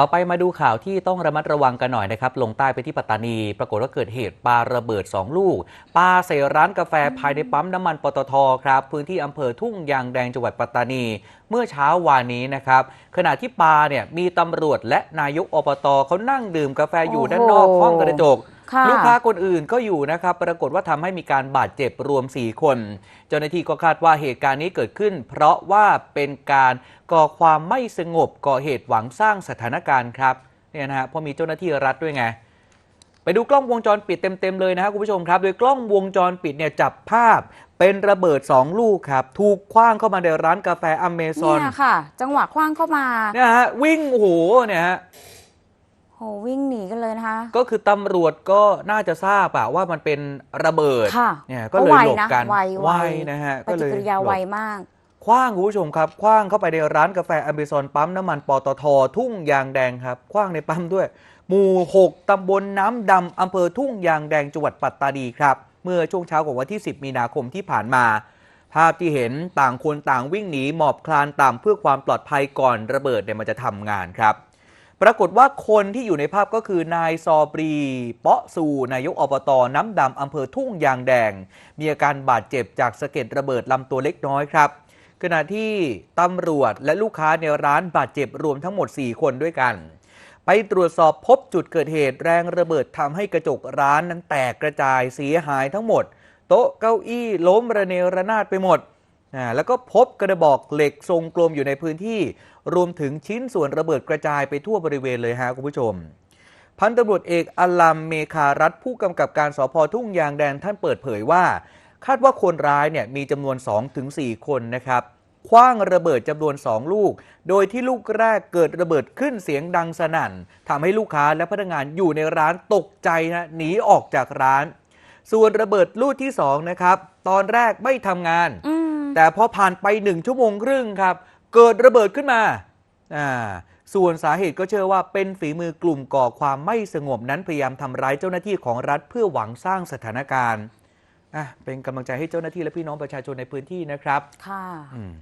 ต่อไปมาดูข่าวที่ต้องระมัดระวังกันหน่อยนะครับ ลงใต้ไปที่ปัตตานี ปรากฏว่าเกิดเหตุปาระเบิด 2 ลูกปาใส่ร้านกาแฟภายในปั๊มน้ำมันปตทครับพื้นที่อำเภอทุ่งยางแดงจังหวัดปัตตานี เมื่อเช้าวานนี้นะครับ ขณะที่ปาเนี่ยมีตำรวจและนายกอบตเขานั่งดื่มกาแฟอยู่ด้านนอกห้องกระจก ลูกค้าคนอื่นก็อยู่นะครับ ปรากฏว่าทำให้มีการบาดเจ็บรวม 4 คน เจ้าหน้าที่ก็คาดว่าเหตุการณ์นี้เกิดขึ้น เพราะว่าเป็นการก่อความไม่สงบก่อเหตุหวังสร้างสถานการณ์ครับเนี่ยนะฮะเพราะมีเจ้าหน้าที่รัฐด้วยไงไปดูกล้องวงจรปิดเต็มๆเลยนะครับคุณผู้ชมครับ โดยกล้องวงจรปิดเนี่ยจับภาพเป็นระเบิด 2 ลูกครับ ถูกคว้างเข้ามาในร้านกาแฟอเมซอนเนี่ยค่ะ จังหวะคว้างเข้ามาเนี่ยฮะวิ่งโอ้โหเนี่ยฮะโหวิ่งหนีกัน เลยนะคะ ก็คือตำรวจก็น่าจะทราบอะว่ามันเป็นระเบิดค่ะเนี่ยก็เลยหลบกันไวนะไวนะฮะปก็เลฏิยกิริยาหลบไวมากคว้างคุณผู้ชมครับคว้างเข้าไปในร้านกาแฟอเมซอนปั๊มน้ำมันปตท ทุ่งยางแดงครับคว้างในปั๊มด้วย หมู่ 6 ตำบลน้ำดำอำเภอทุ่งยางแดงจังหวัดปัตตานีครับ เมื่อช่วงเช้าของวันที่ 10 มีนาคมที่ผ่านมา ภาพที่เห็นต่างคนต่างวิ่งหนีหมอบคลานตามเพื่อความปลอดภัยก่อนระเบิดเนี่ยมันจะทำงานครับ ปรากฏว่าคนที่อยู่ในภาพก็คือนายซอปรี เปาะซูนายกอบตน้ำดำอำเภอทุ่งยางแดง มีอาการบาดเจ็บจากสะเก็ดระเบิดลำตัวเล็กน้อยครับ ขณะที่ตำรวจและลูกค้าในร้านบาดเจ็บรวมทั้งหมด 4 คนด้วยกัน ไปตรวจสอบพบจุดเกิดเหตุแรงระเบิดทำให้กระจกร้านนั้นแตกกระจายเสียหายทั้งหมด โต๊ะเก้าอี้ล้มระเนระนาดไปหมด แล้วก็พบกระบอกเหล็กทรงกลมอยู่ในพื้นที่ รวมถึงชิ้นส่วนระเบิดกระจายไปทั่วบริเวณเลยฮะคุณผู้ชม พันตำรวจเอกอลัมเมคารัฐผู้กำกับการสพทุ่งยางแดงท่านเปิดเผยว่า คาดว่าคนร้ายเนี่ยมีจำนวน 2-4 คนนะครับคว้างระเบิดจำนวน 2 ลูก โดยที่ลูกแรกเกิดระเบิดขึ้นเสียงดังสนั่นทำให้ลูกค้าและพนักงานอยู่ในร้านตกใจนะหนีออกจากร้าน ส่วนระเบิดลูกที่2นะครับตอนแรกไม่ทำงาน แต่พอผ่านไปหนึ่งชั่วโมงครึ่งครับ เกิดระเบิดขึ้นมาอ่าส่วนสาเหตุก็เชื่อว่าเป็นฝีมือกลุ่มก่อความไม่สงบนั้นพยายามทำร้ายเจ้าหน้าที่ของรัฐเพื่อหวังสร้างสถานการณ์อะเป็นกำลังใจให้เจ้าหน้าที่และพี่น้องประชาชนในพื้นที่นะครับ ค่ะอืม